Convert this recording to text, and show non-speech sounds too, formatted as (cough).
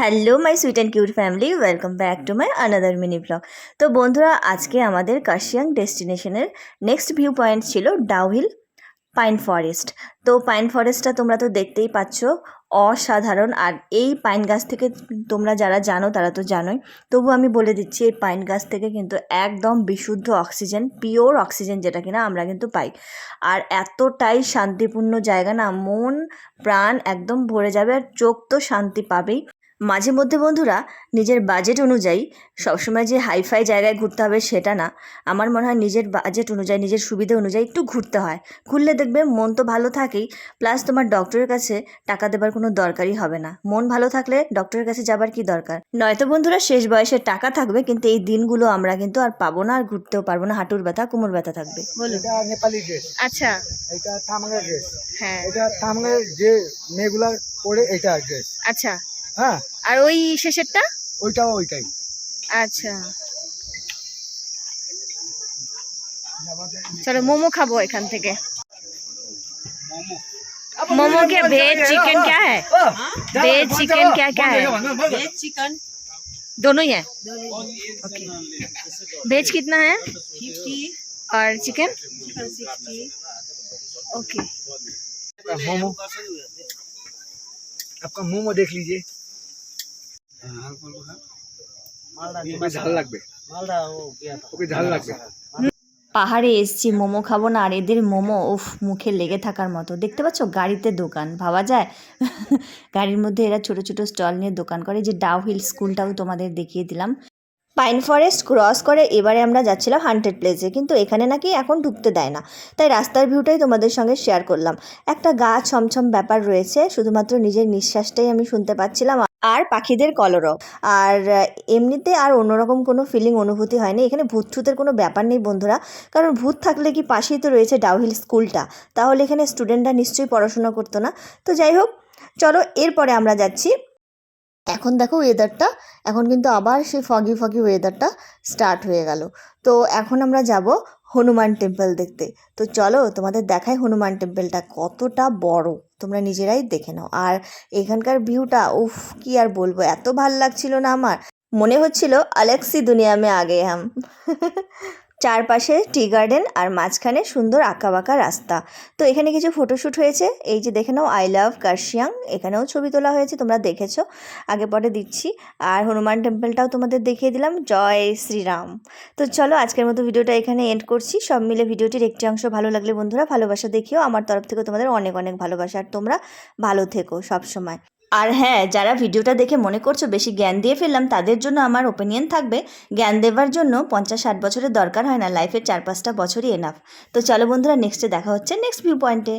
Hello my sweet and cute family welcome back to my another mini blog তো বন্ধুরা, আজকে আমাদের কাশিয়াং ডেস্টিনেশনের নেক্সট ভিউ পয়েন্ট ছিল ডাউহিল পাইন ফরেস্ট তো পাইন ফরেস্টটা তোমরা তো দেখতেই পাচ্ছ, অসাধারণ। আর এই পাইন গাছ থেকে তোমরা যারা জানো, তারা তো জানোই। তবু আমি বলে দিচ্ছি, এই পাইন গাছ থেকে কিন্তু একদম বিশুদ্ধ অক্সিজেন পিওর অক্সিজেন যেটা কিনা আমরা কিন্তু পাই। আর এতটাই শান্তিপূর্ণ জায়গা না, মন, প্রাণ একদম ভরে যাবে আর চোখ তো শান্তি পাবেই। মাঝে মধ্যে বন্ধুরা নিজের বাজেট অনুযায়ী সবসময় যে হাইফাই জায়গায় ঘুরতে হবে সেটা না। আমার মনে হয় নিজের বাজেট অনুযায়ী নিজের সুবিধা অনুযায়ী একটু ঘুরতে হয়। ঘুরলে দেখবে মন তো ভালো থাকেই প্লাস তোমার ডক্টরের কাছে টাকা দেবার কোনো দরকারই হবে না। মন ভালো থাকলে ডক্টরের কাছে যাবার কি দরকার? নয়তো বন্ধুরা শেষ বয়সে টাকা থাকবে কিন্তু এই দিনগুলো আমরা কিন্তু আর পাবো না আর ঘুরতেও পারব না। হাঁটুর ব্যথা কোমর ব্যথা থাকবে। এটা নেপালি ড্রেস আচ্ছা। এটা তামাঙ্গা ড্রেস হ্যাঁ। এটা যে মেয়েগুলা পরে এটা ড্রেস আচ্ছা। হ্যাঁ আর ওই শেষেরটা ওইটাও ওইটাই আচ্ছা চলো মোমো খাবো এখান থেকে मोमो के वेज चिकन क्या है वेज चिकन क्या क्या है वेज चिकन दोनों ही है ओके वेज कितना है फिफ्टी और chicken chicken sixty okay momo आपका मोमो देख लीजिए পাহাড়ে এসছি, মোমো খাব না, আর এদের মোমো, উফ, মুখে লেগে থাকার মতো। দেখতে পাচ্ছ? গাড়িতে দোকান, ভাবা যায়? (laughs) গাড়ির মধ্যে এরা ছোট ছোট স্টল নিয়ে দোকান করে। যে ডাউ হিল স্কুলটাও তোমাদের দেখিয়ে দিলাম। পাইন ফরেস্ট ক্রস করে এবারে আমরা যাচ্ছিলাম হান্টেড প্লেসে কিন্তু এখানে নাকি এখন ঢুকতে দেয় না। তাই রাস্তার ভিউটাই তোমাদের সঙ্গে শেয়ার করলাম। একটা গা ছমছম ব্যাপার রয়েছে, শুধুমাত্র নিজের নিঃশ্বাসটাই আমি শুনতে পাচ্ছিলাম। আর পাখিদের কলরব। আর এমনিতে আর অন্যরকম কোনো ফিলিং অনুভূতি হয়নি। এখানে ভূত ঠুতের কোনো ব্যাপার নেই বন্ধুরা। কারণ ভূত থাকলে কি পাশেই তো রয়েছে ডাউহিল স্কুলটা তাহলে এখানে স্টুডেন্টরা নিশ্চয়ই পড়াশোনা করতো না। তো যাই হোক, চলো এরপরে আমরা যাচ্ছি। এখন দেখো ওয়েদারটা এখন কিন্তু আবার সেই ফগি ফগি ওয়েদারটা স্টার্ট হয়ে গেল। তো এখন আমরা যাব হনুমান টেম্পল দেখতে। তো চলো তোমাদের দেখাই হনুমান টেম্পলটা কতটা বড়। তোমরা নিজেরাই দেখে নাও। আর এখানকার ভিউটা উফ, কি আর বলব, এত ভালো লাগছিল না আমার। মনে হচ্ছিল আলেক্সি দুনিয়া মে আগে হাম (laughs) চারপাশে টি গার্ডেন আর মাঝখানে সুন্দর আঁকা বাঁকা রাস্তা। তো এখানে কিছু ফটোশ্যুট হয়েছে। এই যে দেখে নাও আই লাভ কার্শিয়াং এখানেও ছবি তোলা হয়েছে, তোমরা দেখেছ। আগে পরে দিচ্ছি। আর হনুমান টেম্পলটাও তোমাদের দেখিয়ে দিলাম। জয় শ্রীরাম। তো চলো, আজকের মতো ভিডিওটা এখানে এন্ড করছি। সব মিলে ভিডিওটির একটি অংশ ভালো লাগলে বন্ধুরা ভালোবাসা দেখিও। আমার তরফ থেকে তোমাদের অনেক অনেক ভালোবাসা। আর তোমরা ভালো থেকো সব সময় আর হ্যাঁ যারা ভিডিওটা দেখে মনে করছ বেশি জ্ঞান দিয়ে ফেললাম, তাদের জন্য আমার ওপিনিয়ন থাকবে। জ্ঞান দেওয়ার জন্য পঞ্চাশ ষাট বছরের দরকার হয় না লাইফের চার পাঁচটা বছরই এনাফ তো চলো বন্ধুরা নেক্সটে দেখা হচ্ছে নেক্সট ভিউ পয়েন্টে